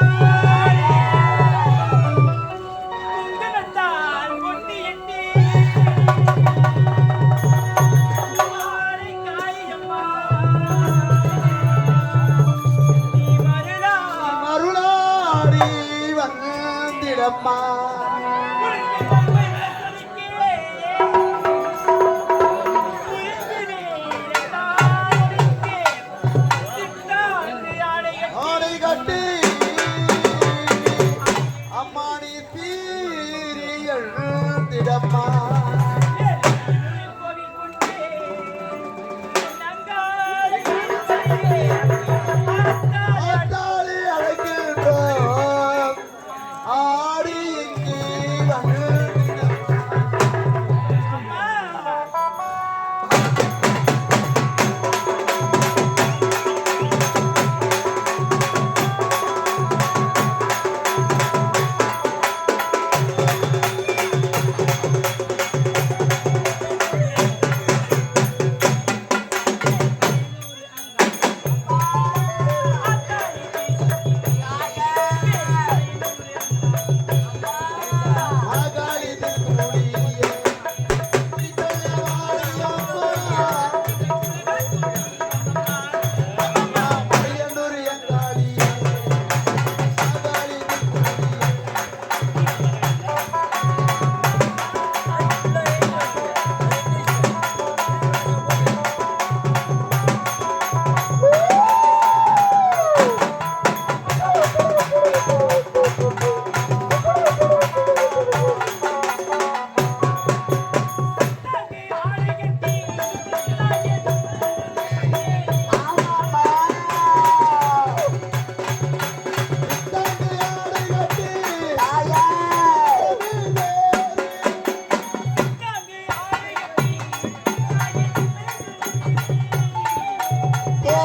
Thank you.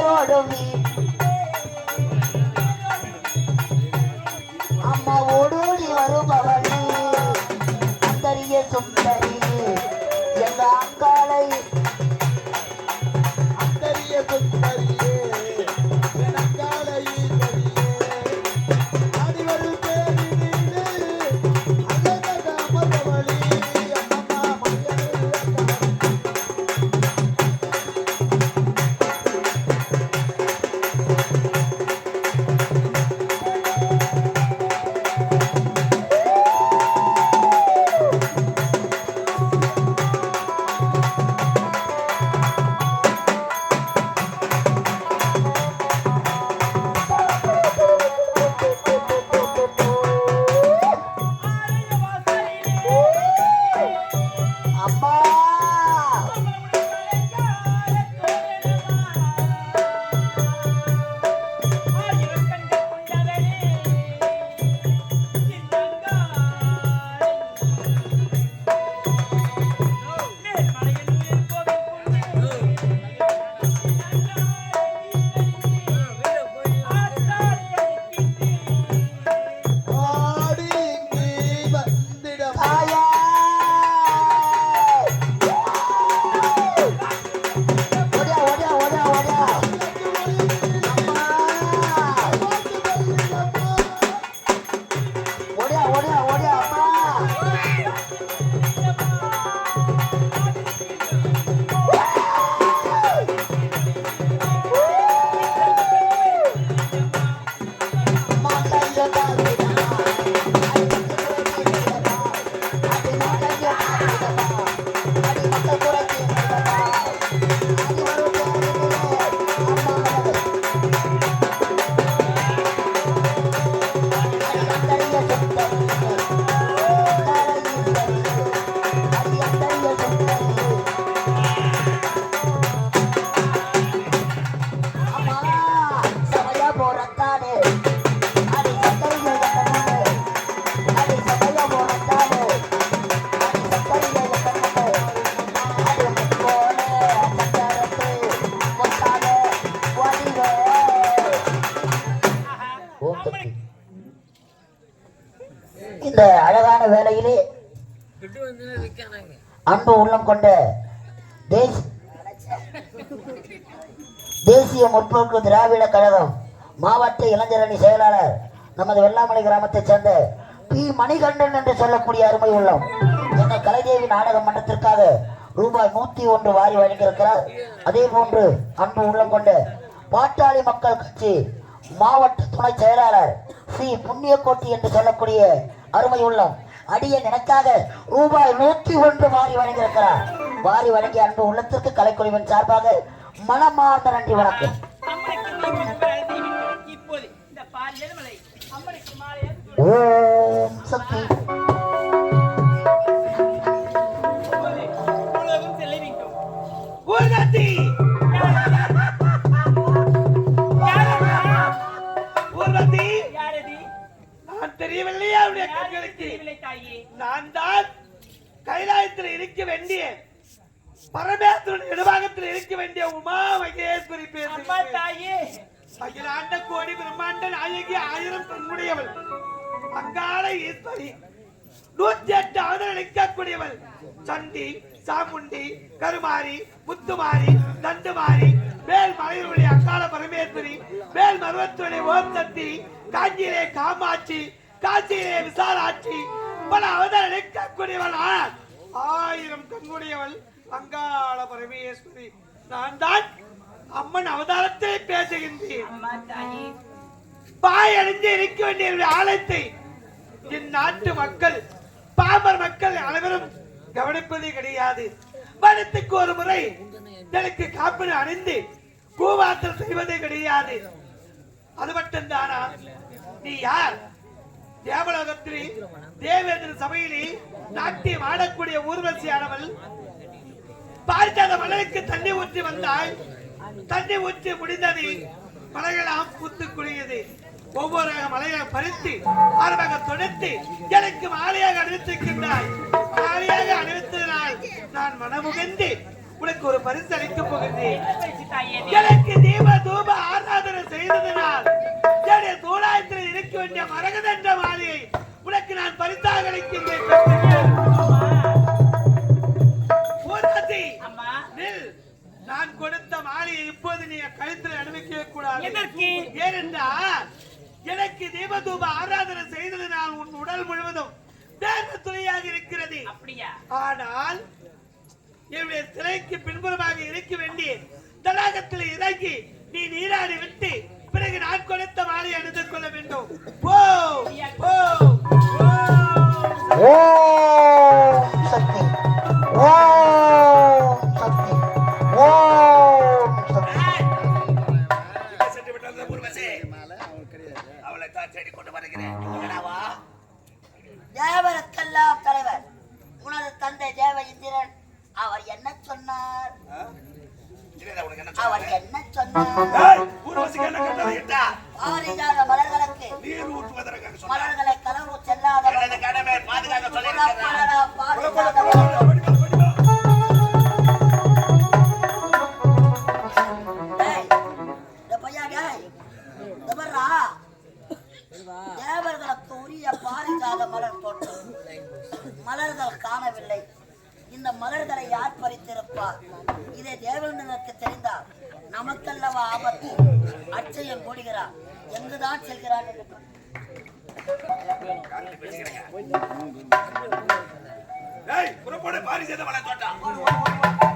அம்மாவோடும் அம்மா ஓடோடி வருபவனே. சுந்தரிய சுந்தரி எங்க அக்காலை கொண்ட தேசிய முற்போக்கு திராவிட கழகம் மாவட்ட இளைஞரணி செயலாளர் நமது வெள்ளாமலை கிராமத்தைச் சேர்ந்த பி. மணிகண்டன் என்று சொல்லக்கூடிய அருமை உள்ளம். எங்கள் கலைதேவி நாடக மன்றத்திற்காக ரூபாய் நூத்தி ஒன்று வாரி வழங்கியிருக்கிறார். அதே போன்று அன்பு உள்ளம் கொண்ட பாட்டாளி மக்கள் கட்சி மாவட்ட துணை செயலாளர் சி. புண்ணியக்கோட்டி என்று சொல்லக்கூடிய அருமை உள்ளம். அடிய எனக்காக ரூபாய் நூத்தி ஒன்று வாரி வழங்கியிருக்கிறார். வாரி வழங்கிய அன்பு உள்ளத்திற்கு கலைக்குழுவின் சார்பாக மனமார்ந்த நன்றி வணக்கம். அம்மனுக்கு தீப நான் தெரியவில்லையா அவருடைய கண்களுக்கு? தெரியவில்லை நான் தான் கைலாயத்தில் இருக்க வேண்டிய பரமேஸ்வரன் இடபாகத்தில் இருக்க வேண்டிய உமா மகேஸ்வரி தாயே. அகிலாண்ட கோடி பிரம்மாண்ட நாயகி ஆயிரம் பெண்முடையவள் அங்காள ஈஸ்வரி. நூத்தி எட்டு ஆதரவு நிற்கக்கூடியவள் சண்டி சாமுண்டி கருமாரி முத்துமாரி தண்டுமாரி மேல் மலையுடைய அங்காள பரமேஸ்வரி மேல் மருவத்துடைய ஓம் சக்தி காஞ்சியிலே காமாட்சி காஞ்சியிலே விசாலாட்சி பல அவதாரம் நிற்கக்கூடியவள் ஆயிரம் கண்முடையவள் அங்காள பரமேஸ்வரி. நான் தான் அம்மன் அவதாரத்தை பேசுகின்றேன். பாய் அணிந்து இருக்க வேண்டிய ஆலயத்தை என் நாட்டு மக்கள் பாமர் மக்கள் அனைவரும் கவனிப்பதே கிடையாது. வருடத்துக்கு ஒரு முறை எனக்கு காப்பீடு அணிந்து கூவாத்தல் செய்வதே கிடையாது. அது மட்டும்தானா? நீ யார்? தேவலோகத்திலே தேவேந்திர சபையிலே நாட்டியம் ஆடக்கூடிய ஊர்வசியானவள் பார்க்காத மலருக்கு தண்ணி ஊற்றி வந்தாய் தண்ணி ஊற்றி முடிந்தது மலைகளாம் பூத்து குடியது. ஒவ்வொரு மலைகளை பறித்து ஆரம்பமாக தொடுத்து எனக்கு மாலையாக அணிவித்திருக்கின்றாய். மாலையாக அணிவித்ததனால் நான் மனமுகந்து உனக்கு ஒரு பரிசு பரிசு தாயே எனக்கு தீப தூப ஆராதனை செய்ததனால் என்னுடைய தோளாயத்தில் இருக்க வேண்டிய மரகதன்ற மாலையை உனக்கு நான் பரிசாக அளிக்கின்றேன். நான் கொடுத்த மாலையை இப்போது நீ கழுத்தில் அனுமதிக்கவே கூடாது? ஏனென்றால் எனக்கு தீபதூப ஆராதனை செய்ததனால் உன் உடல் முழுவதும் துணையாக இருக்கிறது. அப்படியா? ஆனால் என்னுடைய சிலைக்கு பின்புறமாக இருக்க வேண்டிய தடாகத்தில் இறங்கி நீ நீராடி விட்டு பிறகு நான் கொடுத்த மாலை அணிந்து கொள்ள வேண்டும். போ போ சக்தி ஓம் சக்தி ஓம் சக்தி. சென்று விட்டது ஊர்வசி அவளை தான் தேடி கொண்டு வருகிறேன் Hey! புறப்படு, பாரிசேதம் மலர்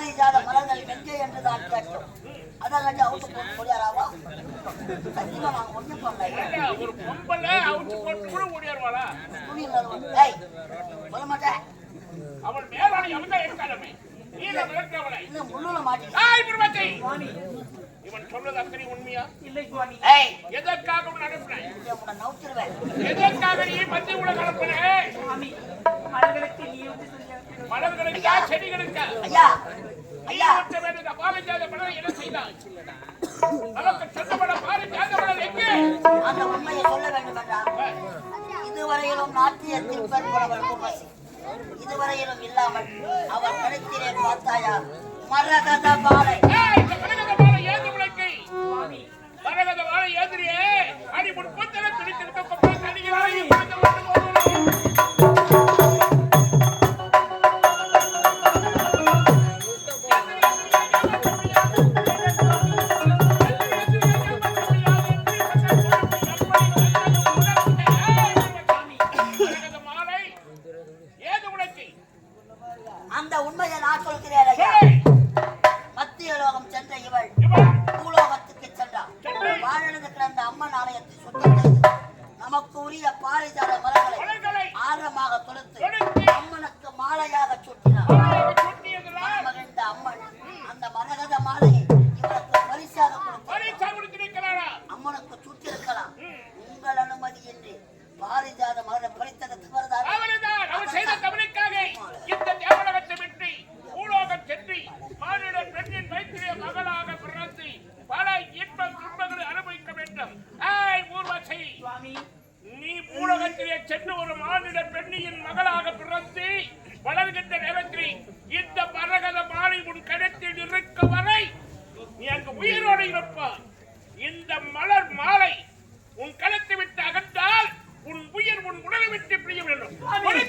பாரிஜாத மலர்கள் என்று தான் கேட்டோம் அதெல்லாம் முடியாராவா சத்தியமா நாங்க ஒண்ணும் பண்ணல. இல்லாத ஏய் சொல்ல மாட்டேன் அவள் மேலான இவன் சொல்றது அத்தனை உண்மையா? இல்லை எதற்காக உன் எதற்காக நீ மத்திய உலக அனுப்புறேன் சுவாமி மலர்களுக்கு ஐயா சொல்ல வேண்டும் இதுவரையிலும் நாட்டியத்தில் பெரும்பளவருக்கும் இதுவரையிலும் இல்லாமல் அவர் கழுத்திலே பார்த்தாயா மரகத பாலை அம்மனுக்கு மாலையாக சுற்றினார் ¡Ábrelo! ¡Ábrelo!